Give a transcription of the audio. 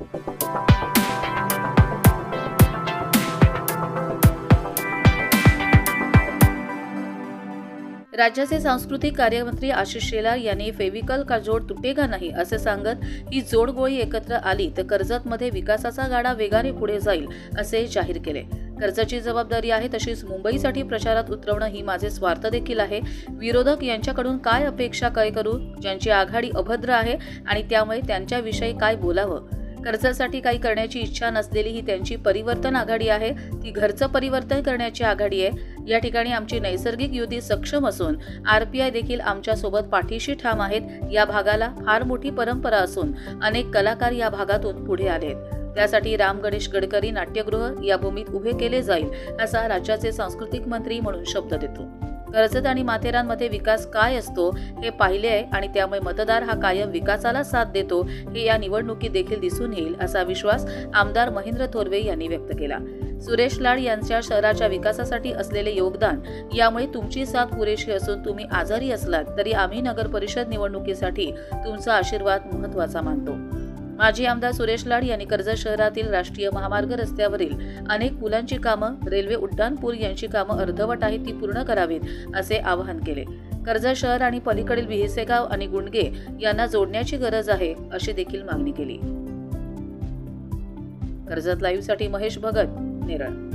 राज्याचे सांस्कृतिक कार्यमंत्री आशिष शेलार यांनी फेविकल का जोड तुटेगा नाही असे सांगत ही जोडगोळी एकत्र आली तर कर्जतमध्ये विकासाचा गाडा वेगाने पुढे जाईल असे जाहीर केले. कर्जाची जबाबदारी आहे तशीच मुंबईसाठी प्रचारात उतरवणं ही माझे स्वार्थ देखील आहे. विरोधक यांच्याकडून काय अपेक्षा काय करू? ज्यांची आघाडी अभद्र आहे आणि त्यामुळे त्यांच्याविषयी काय बोलावं? कर्जासाठी काही करण्याची इच्छा नसलेली ही त्यांची परिवर्तन आघाडी आहे. ती घरचं परिवर्तन करण्याची आघाडी आहे. या ठिकाणी आमची नैसर्गिक युती सक्षम असून आर पी आय देखील आमच्यासोबत पाठीशी ठाम आहेत. या भागाला फार मोठी परंपरा असून अनेक कलाकार या भागातून पुढे आलेत. त्यासाठी राम गणेश गडकरी नाट्यगृह या भूमीत उभे केले जाईल असा राज्याचे सांस्कृतिक मंत्री म्हणून शब्द देतो. कर्जत आणि माथेरानमध्ये विकास काय असतो हे पाहिले आहे आणि त्यामुळे मतदार हा कायम विकासाला साथ देतो हे या निवडणुकीत देखील दिसून येईल असा विश्वास आमदार महेंद्र थोरवे यांनी व्यक्त केला. सुरेश लाड यांच्या शहराच्या विकासासाठी असलेले योगदान यामुळे तुमची साथ पुरेशी असून तुम्ही आजारी असलात तरी आम्ही नगर परिषद निवडणुकीसाठी तुमचा आशीर्वाद महत्त्वाचा मानतो. माजी आमदार सुरेश लाड यांनी कर्जत शहरातील राष्ट्रीय महामार्ग रस्त्यावरील अनेक पुलांची कामं रेल्वे उड्डाणपूल यांची कामं अर्धवट आहेत ती पूर्ण करावीत असे आवाहन केले. कर्जत शहर आणि पलीकडील विहिसेगाव आणि गुंडगे यांना जोडण्याची गरज आहे अशी देखील मागणी केली. कर्जत लाईव्हसाठी महेश भगत नेरळ.